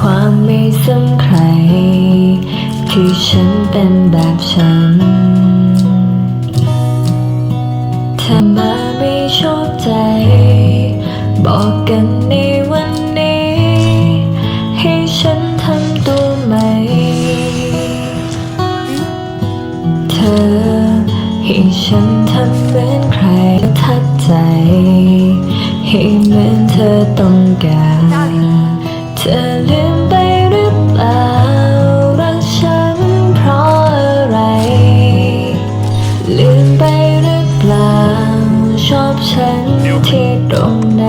ความไม่สำใคร ที่ฉันเป็นแบบฉันถ้ามาไม่ชอบใจ บอกกันในวันนี้ ให้ฉันทำตัวใหม่ เธอให้ฉันทำเหมือนใครทัดใจ ให้เหมือนเธอต้องการ อลืมไปหรือเปล่า รักฉันเพราะอะไร ลืมไปหรือเปล่า ชอบฉันที่ตรงไหน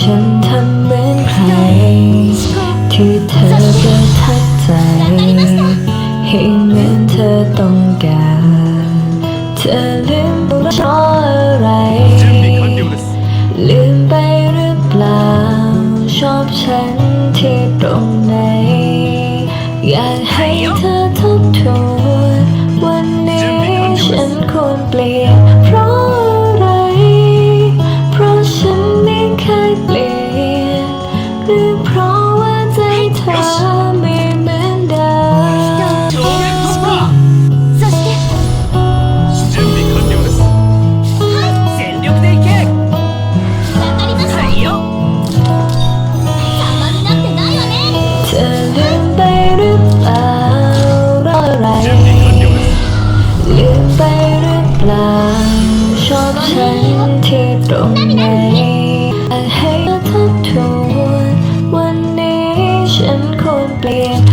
ฉันทำเหมือนใคร ที่เธอประทับใจ ให้เหมือนเธอต้องการ the problem. Bye.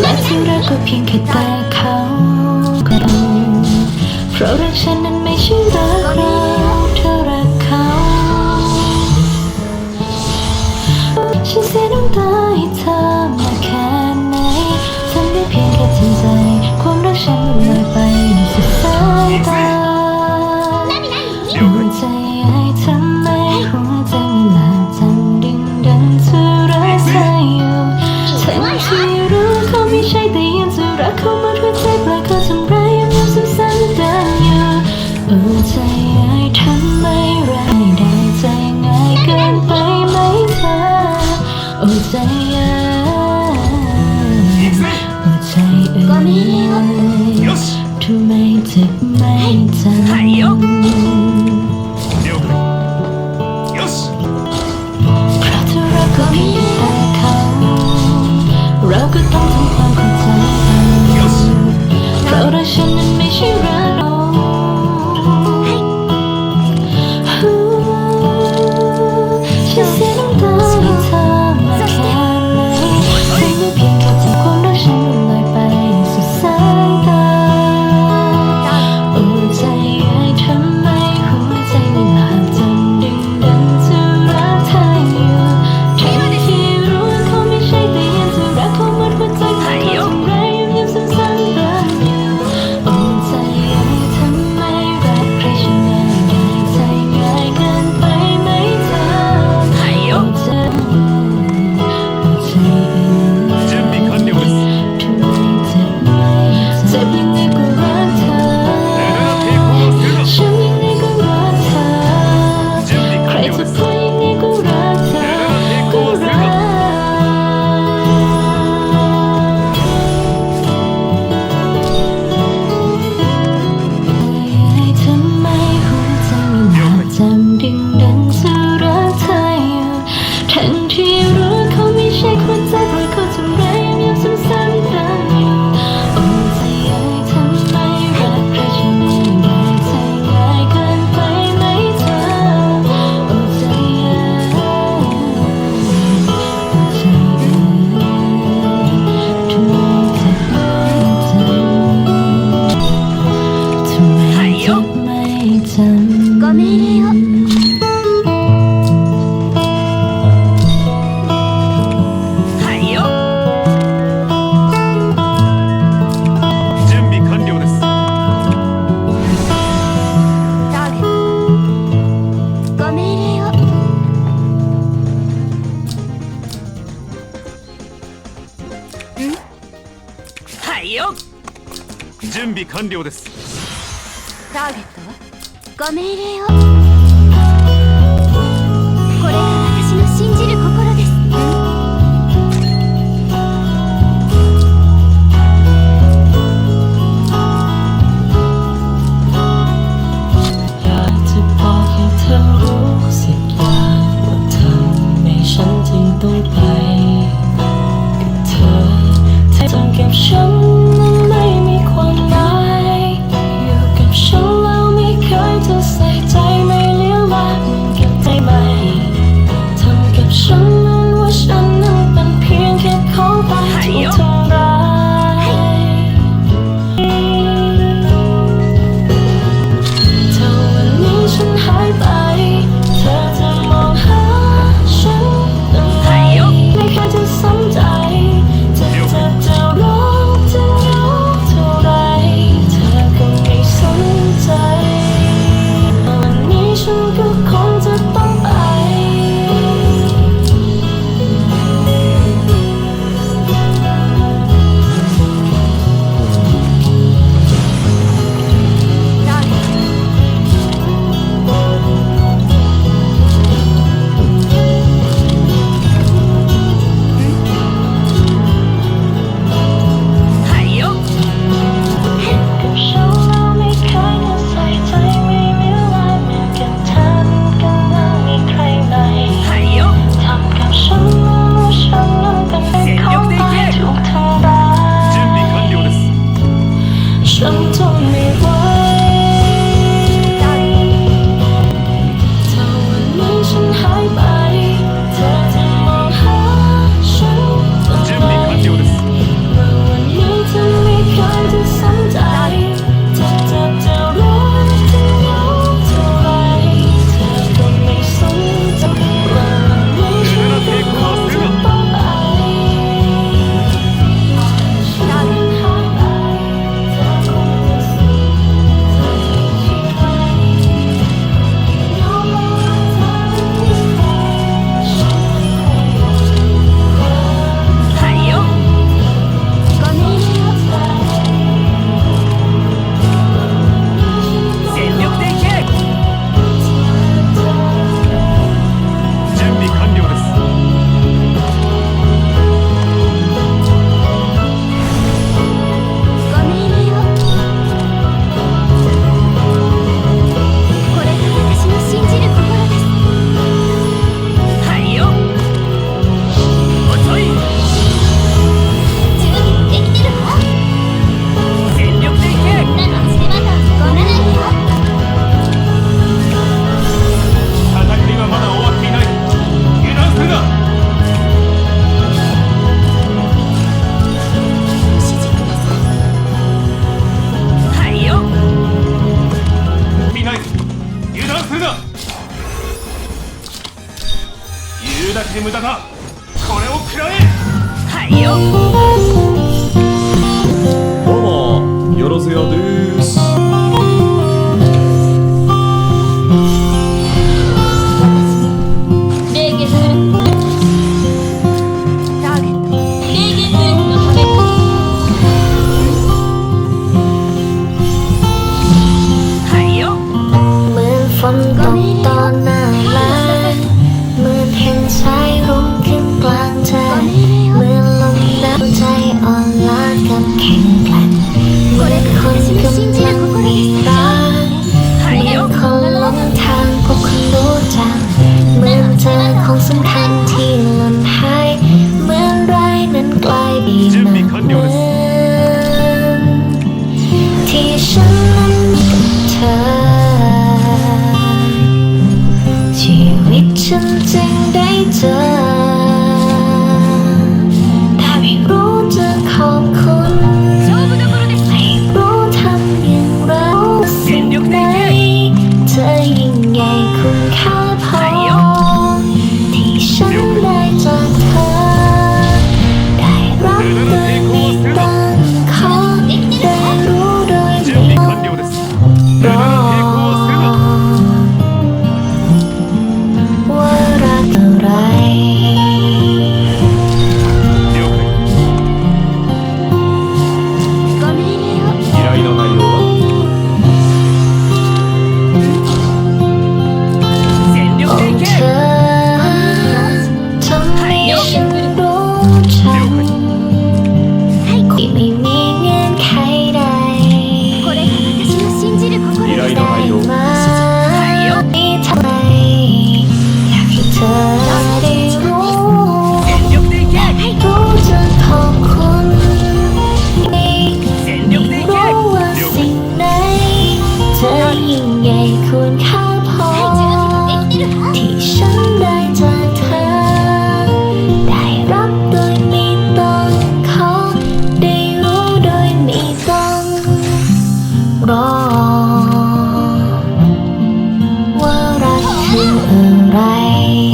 และที่รักก็เพียงแค่แต่เขาคนเพราะรักฉันนั้นไม่ใช่รักเรา รู้เขาไม่ใช่แต่ยังจะรักเขามาด้วยใจปลายเขาทำร้า ご命令を。はいよ。準備完了です。ご命令はいよ。準備完了です。無駄だ。これを食らえ。はいよ。